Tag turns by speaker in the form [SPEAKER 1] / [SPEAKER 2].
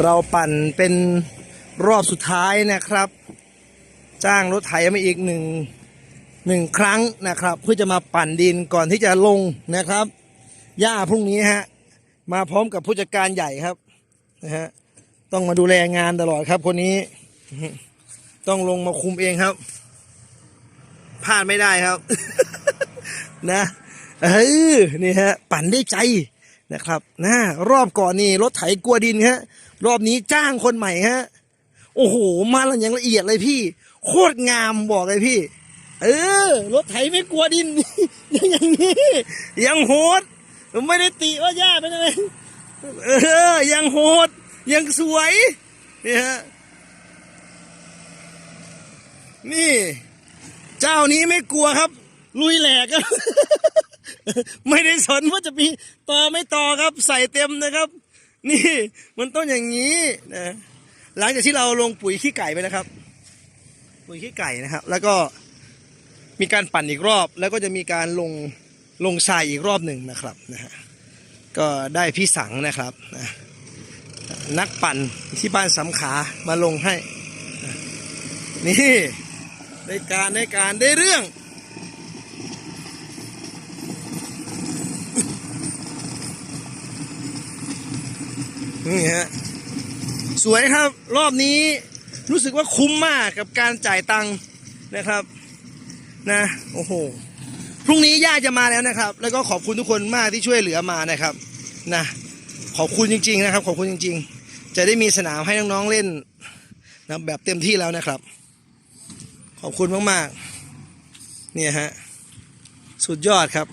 [SPEAKER 1] เราปั่นเป็นรอบสุดท้ายนะครับ จ้างรถไถมาอีกหนึ่งหนึ่งครั้งนะครับ เพื่อจะมาปั่นดินก่อนที่จะลงนะครับหญ้าพรุ่งนี้ฮะมาพร้อมกับผู้จัดการใหญ่ครับนะฮะต้องมาดูแลงานตลอดครับคนนี้ต้องลงมาคุมเองครับพลาดไม่ได้ครับ นะเออนี่ฮะ ปั่นได้ใจ นะครับนะรอบก่อนนี่รถไถกลัวดินฮะ รอบนี้จ้างคนใหม่ฮะ โอ้โห มาแล้วอย่างละเอียดเลยพี่ โคตรงามบอกเลยพี่ เออ รถไถไม่กลัวดิน อย่างนี้ ยังโหด ไม่ได้ติว่าย่าเป็นอะไรเออ ยังโหด ยังสวยนี่ฮะ นี่ เจ้านี้ไม่กลัวครับ ลุยแหลกครับ ไม่ได้สนว่าจะมีต่อไม่ต่อครับใส่เต็มนะครับ นี่มันต้องอย่างนี้นะหลังจากที่เราลงปุ๋ยขี้ไก่ไปนะครับ ปุ๋ยขี้ไก่นะครับ แล้วก็มีการปั่นอีกรอบ แล้วก็จะมีการลงลงทรายอีกรอบหนึ่งนะครับนะฮะก็ได้พี่สังนะครับนะนักปั่นที่บ้านสำขามาลงให้นะนี่ได้การได้การได้เรื่อง นี่ฮะ สวยครับ รอบนี้รู้สึกว่าคุ้มมากกับการจ่ายตังค์นะครับ นะ โอ้โห พรุ่งนี้ย่าจะมาแล้วนะครับ แล้วก็ขอบคุณทุกคนมากที่ช่วยเหลือมานะครับ นะ ขอบคุณจริง ๆ นะครับ ขอบคุณจริง ๆ จะได้มีสนามให้น้องๆเล่นนะแบบเต็มที่แล้วนะครับ ขอบคุณมากๆ เนี่ยฮะ สุดยอดครับ